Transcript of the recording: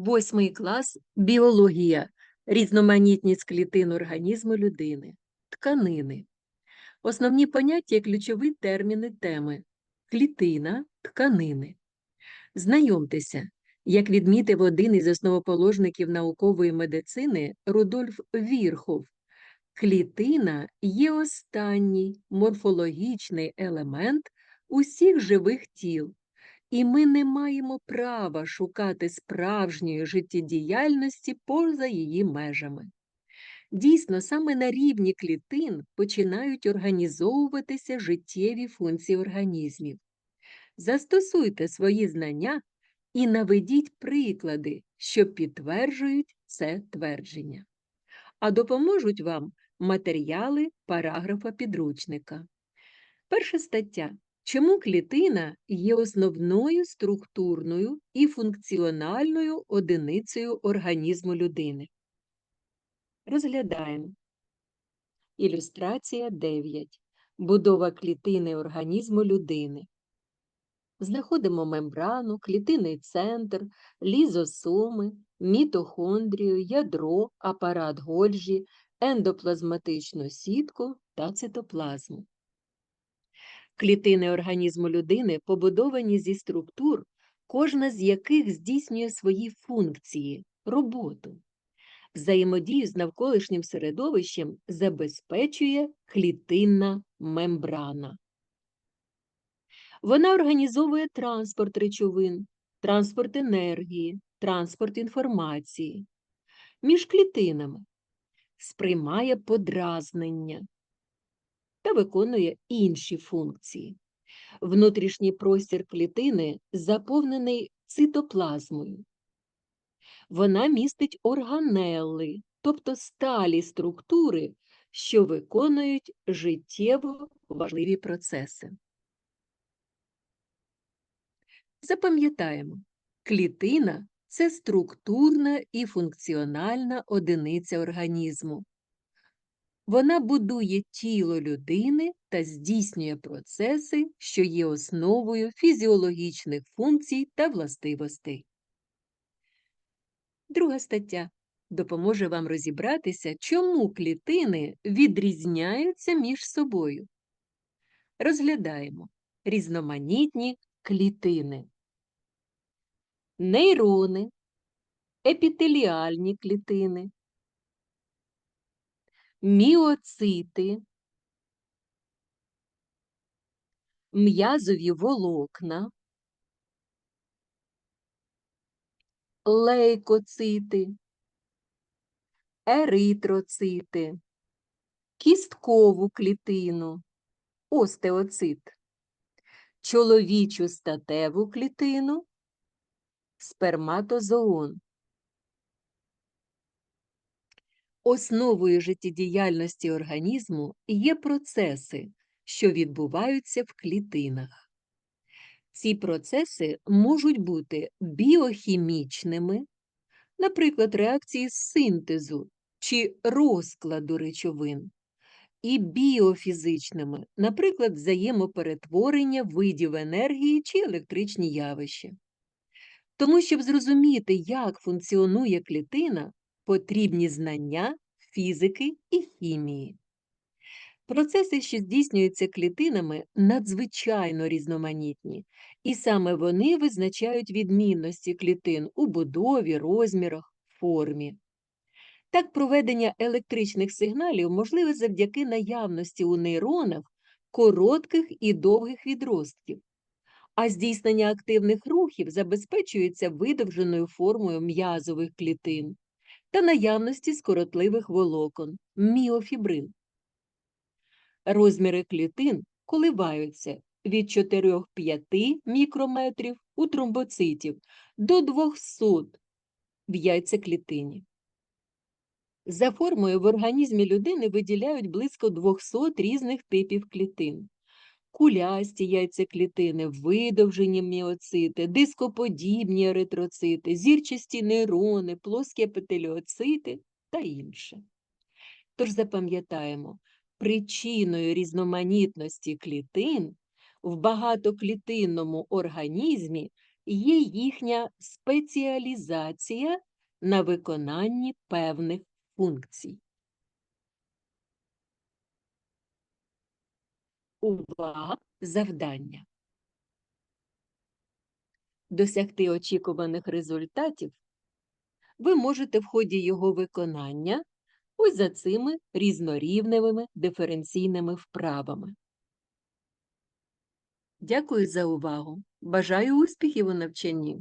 Восьмий клас біологія, різноманітність клітин організму людини, тканини. Основні поняття і ключові терміни теми клітина, тканини. Знайомтеся, як відмітив один із основоположників наукової медицини Рудольф Вірхов. Клітина є останній морфологічний елемент усіх живих тіл, і ми не маємо права шукати справжньої життєдіяльності поза її межами. Дійсно, саме на рівні клітин починають організовуватися життєві функції організмів. Застосуйте свої знання і наведіть приклади, що підтверджують це твердження. А допоможуть вам матеріали параграфа підручника. Перша стаття. Чому клітина є основною структурною і функціональною одиницею організму людини? Розглядаємо. Ілюстрація 9. Будова клітини організму людини. Знаходимо мембрану, клітинний центр, лізосоми, мітохондрію, ядро, апарат Гольжі, ендоплазматичну сітку та цитоплазму. Клітини організму людини побудовані зі структур, кожна з яких здійснює свої функції, роботу. Взаємодію з навколишнім середовищем забезпечує клітинна мембрана. Вона організовує транспорт речовин, транспорт енергії, транспорт інформації між клітинами, сприймає подразнення та виконує інші функції. Внутрішній простір клітини заповнений цитоплазмою. Вона містить органели, тобто сталі структури, що виконують життєво важливі процеси. Запам'ятаємо, клітина це структурна і функціональна одиниця організму. Вона будує тіло людини та здійснює процеси, що є основою фізіологічних функцій та властивостей. Друга стаття допоможе вам розібратися, чому клітини відрізняються між собою. Розглядаємо різноманітні клітини. Нейрони, епітеліальні клітини, міоцити, м'язові волокна, лейкоцити, еритроцити, кісткову клітину, остеоцит, чоловічу статеву клітину, сперматозоон. Основою життєдіяльності організму є процеси, що відбуваються в клітинах. Ці процеси можуть бути біохімічними, наприклад, реакції синтезу чи розкладу речовин, і біофізичними, наприклад, взаємоперетворення видів енергії чи електричні явища. Тому, щоб зрозуміти, як функціонує клітина, потрібні знання фізики і хімії. Процеси, що здійснюються клітинами, надзвичайно різноманітні, і саме вони визначають відмінності клітин у будові, розмірах, формі. Так, проведення електричних сигналів можливе завдяки наявності у нейронах коротких і довгих відростків, а здійснення активних рухів забезпечується видовженою формою м'язових клітин та наявності скоротливих волокон міофібрин. Розміри клітин коливаються від 4-5 мікрометрів у тромбоцитів до 200 в яйцеклітині. За формою в організмі людини виділяють близько 200 різних типів клітин. Кулясті яйцеклітини, видовжені міоцити, дископодібні еритроцити, зірчасті нейрони, плоскі епітеліоцити та інше. Тож запам'ятаємо, причиною різноманітності клітин в багатоклітинному організмі є їхня спеціалізація на виконанні певних функцій. Увага! Завдання. Досягти очікуваних результатів ви можете в ході його виконання ось за цими різнорівневими диференційними вправами. Дякую за увагу. Бажаю успіхів у навчанні.